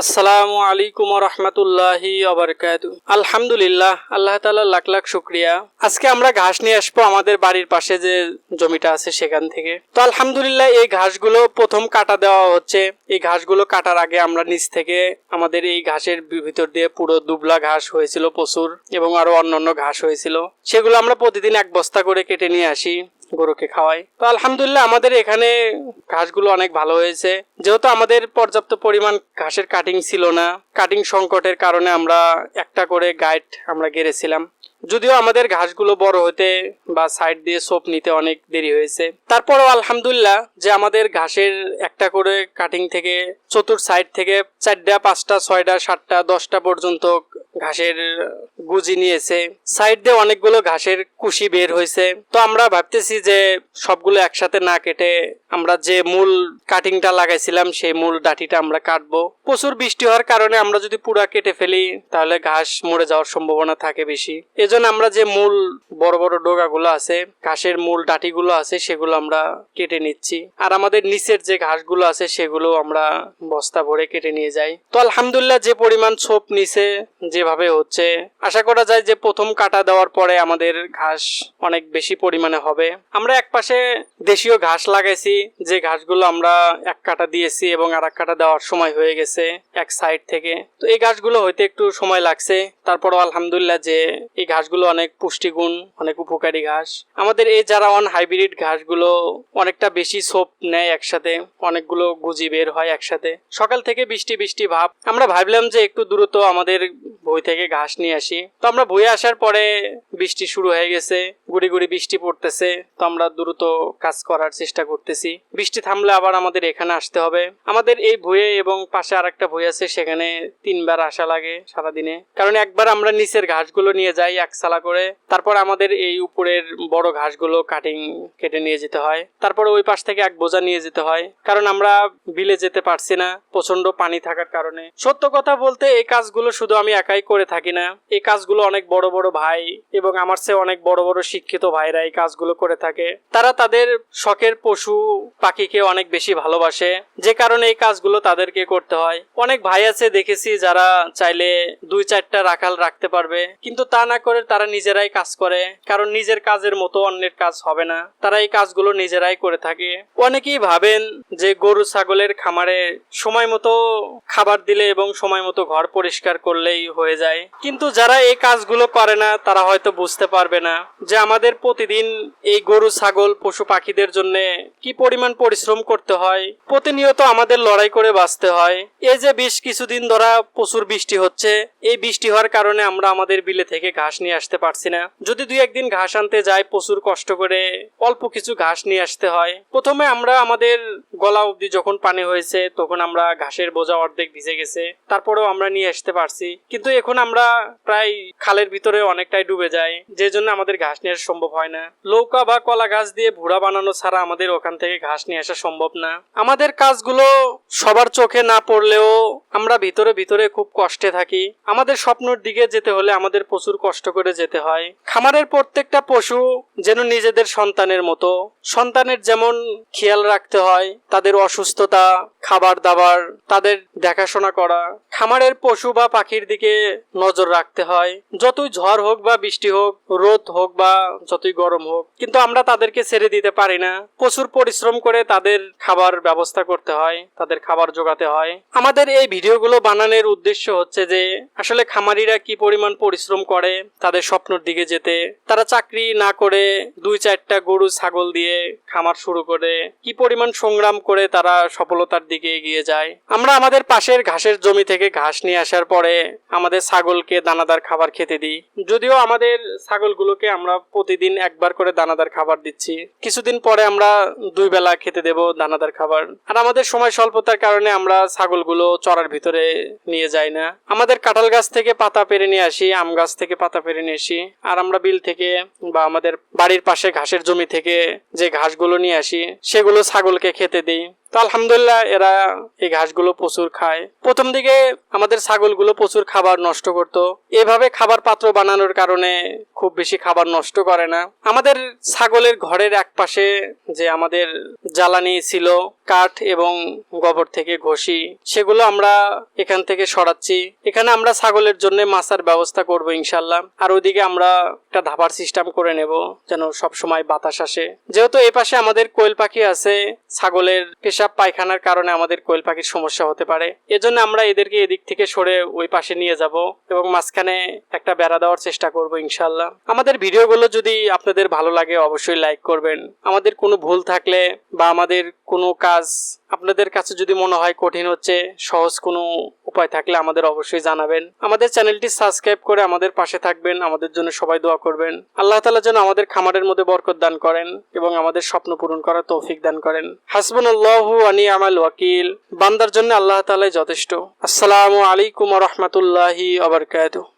আসসালামু আলাইকুম রহমতুল্লাহি আবরকাত আলহামদুলিল্লাহ, আল্লাহ তালা লাখ লাখ শুক্রিয়া। আজকে আমরা ঘাস নিয়ে আসব আমাদের বাড়ির পাশে যে জমিটা আছে সেখান থেকে। তো আলহামদুলিল্লাহ, এই ঘাসগুলো প্রথম কাটা দেওয়া হচ্ছে। এই ঘাসগুলো কাটার আগে আমরা নিচ থেকে আমাদের এই ঘাসের ভিতর দিয়ে পুরো দুবলা ঘাস হয়েছিল প্রচুর এবং আরও অন্যান্য ঘাস হয়েছিল। সেগুলো আমরা প্রতিদিন এক বস্তা করে কেটে নিয়ে আসি। গরুকে খাওয়াই। তো আলহামদুলিল্লাহ আমাদের এখানে ঘাসগুলো অনেক ভালো হয়েছে। যেহেতু আমাদের পর্যাপ্ত পরিমাণ ঘাসের কাটিং ছিল না কাটিং সংকটের কারণে আমরা একটা করে গাইড আমরা গেড়েছিলাম। যদিও আমাদের ঘাসগুলো বড় হতে বা সাইড দিয়ে সোপ নিতে অনেক দেরি হয়েছে। তারপরেও আলহামদুলিল্লাহ যে আমাদের ঘাসের একটা করে কাটিং থেকে চতুর সাইড থেকে চারটা, পাঁচটা, ছয়টা, সাতটা, দশটা পর্যন্ত ঘাসের গুজি নিয়েছে। সাইড দিয়ে অনেকগুলো ঘাসের কুশি বের হয়েছে। তো আমরা ভাবতেছি যে সবগুলো একসাথে না কেটে আমরা যে মূল কাটিংটা লাগাইছিলাম, সেই মূল ডাটিটা আমরা কাটবো। প্রচুর বৃষ্টি হওয়ার কারণে আমরা যদি পুরা কেটে ফেলি, তাহলে ঘাস মরে যাওয়ার সম্ভাবনা থাকে বেশি। এজন্য আমরা যে মূল বড় বড় ডোগাগুলো আছে, ঘাসের মূল ডাটিগুলো আছে, সেগুলো আমরা কেটে নিচ্ছি। আর আমাদের নিচের যে ঘাসগুলো আছে, সেগুলো আমরা বস্তা ভরে কেটে নিয়ে যাই। তো আলহামদুলিল্লাহ যে পরিমাণ ছোপ নিচে যেভাবে হচ্ছে, আশা করা যায় যে প্রথম কাটা দেওয়ার পরে আমাদের ঘাস অনেক বেশি পরিমাণে হবে। আমরা এক পাশে দেশীয় ঘাস লাগাইছি, যে ঘাসগুলো আমরা এক কাটা দিয়েছি এবং আর এক কাটা দেওয়ার সময় হয়ে গেছে এক সাইড থেকে। তো এই ঘাসগুলো হইতে একটু সময় লাগছে। তারপরও আলহামদুলিল্লাহ যে এই ঘাসগুলো অনেক পুষ্টিগুণ, অনেক উপকারী ঘাস। আমাদের এই যারা অন হাইব্রিড ঘাসগুলো অনেকটা বেশি সোপ নেয় একসাথে, অনেকগুলো গুজি বের হয় একসাথে। সকাল থেকে বৃষ্টি বৃষ্টি ভাব। আমরা ভাবলাম যে একটু দ্রুত আমাদের বই থেকে ঘাস নিয়ে আসি। তো আমরা বইয়ে আসার পরে বৃষ্টি শুরু হয়ে গেছে, গুড়ি গুড়ি বৃষ্টি পড়তেছে। তো আমরা দ্রুত কাজ করার চেষ্টা করতেছি। বৃষ্টি থামলে আবার আমাদের এখানে আসতে হবে। আমাদের এই ভুয়ে এবং পাশে আর একটা ভুই আছে, সেখানে তিনবার আসা লাগে সারাদিনে। কারণ একবার আমরা নিচের ঘাসগুলো নিয়ে যাই, এক সালা করে তারপর আমাদের এই উপরের বড় ঘাসগুলো কাটিং কেটে নিয়ে যেতে হয়। তারপরে ওই পাশ থেকে এক বোঝা নিয়ে যেতে হয়। কারণ আমরা বিলে যেতে পারছি না প্রচণ্ড পানি থাকার কারণে। সত্য কথা বলতে এই কাজগুলো শুধু আমি একাই করে থাকি না। এই কাজগুলো অনেক বড় বড় ভাই এবং আমার চেয়ে অনেক বড় বড় শিক্ষিত ভাইরা এই কাজগুলো করে থাকে। তারা তাদের শখের পশু পাখিকে অনেক বেশি ভালোবাসে। যে কারণে এই কাজগুলো তাদেরকে করতে হয়। অনেক ভাই আছে দেখেছি যারা চাইলে দুই চারটা রাখাল রাখতে পারবে। কিন্তু তা না করে তারা নিজেরাই কাজ করে, কারণ নিজের কাজের মতো অন্যের কাজ হবে না। তারা এই কাজগুলো নিজেরাই করে থাকে। অনেকেই ভাবেন যে গরু, ছাগলের খামারে সময় মতো খাবার দিলে এবং সময় মতো ঘর পরিষ্কার করলেই হয়ে যায়। কিন্তু যারা এই কাজগুলো করে না, তারা হয়তো বুঝতে পারবে না যে আমাদের প্রতিদিন এই গরু, ছাগল, পশু পাখিদের জন্য কি পরিমাণ পরিশ্রম করতে হয়। প্রতিনিয়ত আমাদের লড়াই করে বাঁচতে হয়। এই যে বেশ কিছুদিন ধরা প্রচুর বৃষ্টি হচ্ছে, এই বৃষ্টি হওয়ার কারণে আমরা আমাদের বিলে থেকে ঘাস নিয়ে আসতে পারছি না। যদি দুই একদিন ঘাস আনতে যাই, প্রচুর কষ্ট করে অল্প কিছু ঘাস নিয়ে আসতে হয়। প্রথমে আমরা আমাদের গলা অবধি যখন পানি হয়েছে, তখন আমরা ঘাসের বোঝা অর্ধেক ভিজে গেছে। তারপরেও আমরা নিয়ে আসতে পারছি। কিন্তু এখন আমরা প্রায় খালের ভিতরে অনেকটাই ডুবে যাই, যে জন্য আমাদের ঘাস নিয়ে আসা সম্ভব হয় না। লৌকা বা কলা গাছ দিয়ে ভুড়া বানানো ছাড়া আমাদের ওখান থেকে ঘাস নিয়ে আসা সম্ভব না। আমাদের কাজগুলো সবার চোখে না পড়লেও আমরা ভিতরে ভিতরে খুব কষ্টে থাকি। আমাদের স্বপ্নর দিকে যেতে হলে আমাদের প্রচুর কষ্ট করে যেতে হয়। খামারের প্রত্যেকটা পশু যেন নিজেদের সন্তানের মতো। সন্তানের যেমন খেয়াল রাখতে হয়, তাদের অসুস্থতা খাবার দাবার তাদের দেখাশোনা করা। খামারের পশু বা পাখির দিকে নজর রাখতে হয়। যতই ঝড় হোক বা বৃষ্টি হোক, রোদ হোক বা যতই গরম হোক, কিন্তু আমরা তাদেরকে ছেড়ে দিতে পারি না। প্রচুর পরিশ্রম করে তাদের খাবার ব্যবস্থা করতে হয়, তাদের খাবার জোগাতে হয়। আমাদের এই ভিডিওগুলো বানানোর উদ্দেশ্য হচ্ছে যে আসলে খামারিরা কি পরিমাণ পরিশ্রম করে, তাদের স্বপ্নর দিকে যেতে? তারা চাকরি না করে দুই চারটা গরু, ছাগল দিয়ে খামার শুরু করে, কি পরিমাণ সংগ্রাম করে তারা সফলতার দিকে এগিয়ে যায়? আমরা আমাদের পাশের ঘাসের জমি থেকে ঘাস নিয়ে আসার পরে আমাদের ছাগলকে দানাদার খাবার খেতে দিই। যদিও আমাদের ছাগলগুলোকে আমরা প্রতিদিন একবার করে দানাদার খাবার দিচ্ছি। কিছুদিন পরে আমরা দুই বেলা খেতে দেব দানাদার খাবার। আর আমাদের সময় স্বল্পতার কারণে আমরা ছাগলগুলো চড়ার ভিতরে নিয়ে যাই না। আমাদের কাঁঠাল গাছ থেকে পাতা পেরে নিয়ে আসি, আম গাছ থেকে পাতা পেরে নিয়ে আসি, আর আমরা বিল থেকে বা আমাদের বাড়ির পাশে ঘাসের জমি থেকে যে ঘাসগুলো নিয়ে আসি, সেগুলো ছাগলকে খেতে দিই। তো আলহামদুলিল্লাহ এরা এই ঘাসগুলো প্রচুর খায়। প্রথম দিকে আমাদের ছাগলগুলো প্রচুর খাবার নষ্ট করত। এভাবে খাবার পাত্র বানানোর কারণে খুব বেশি খাবার নষ্ট করে না। আমাদের ছাগলের ঘরের এক পাশে যে আমাদের জ্বালানি ছিল, কাঠ এবং গোবর থেকে ঘষি, সেগুলো আমরা এখান থেকে সরাচ্ছি। এখানে আমরা ছাগলের জন্য মাছার ব্যবস্থা করব ইনশাল্লাহ। আর ওইদিকে আমরা একটা ধাবার সিস্টেম করে নেব, যেন সব সময় বাতাস আসে। যেহেতু এই পাশে আমাদের কোয়েল পাখি আছে, ছাগলের পেশাব পায়খানার কারণে আমাদের কোয়েল পাখির সমস্যা হতে পারে। এজন্য আমরা এদেরকে এদিক থেকে সরে ওই পাশে নিয়ে যাব এবং মাঝখানে একটা বেড়া দেওয়ার চেষ্টা করব ইনশাল্লাহ। আমাদের ভিডিওগুলো যদি আপনাদের ভালো লাগে, অবশ্যই লাইক করবেন। আমাদের কোনো ভুল থাকলে বা আমাদের কোনো কাজ আপনাদের কাছে যদি মনে হয় কঠিন হচ্ছে, সহজ কোনো উপায় থাকলে আমাদের অবশ্যই জানাবেন। আমাদের চ্যানেলটি সাবস্ক্রাইব করে আমাদের পাশে থাকবেন। আমাদের জন্য সবাই দোয়া করবেন। আল্লাহ তালা যেন আমাদের খামারের মধ্যে বরকত দান করেন এবং আমাদের স্বপ্ন পূরণ করার তৌফিক দান করেন। হাসবুন আল্লাহু আনি আমাল ওয়াকিল। বান্দার জন্য আল্লাহ তালাই যথেষ্ট। আসসালামু আলাইকুম রহমতুল্লাহি আবরকাত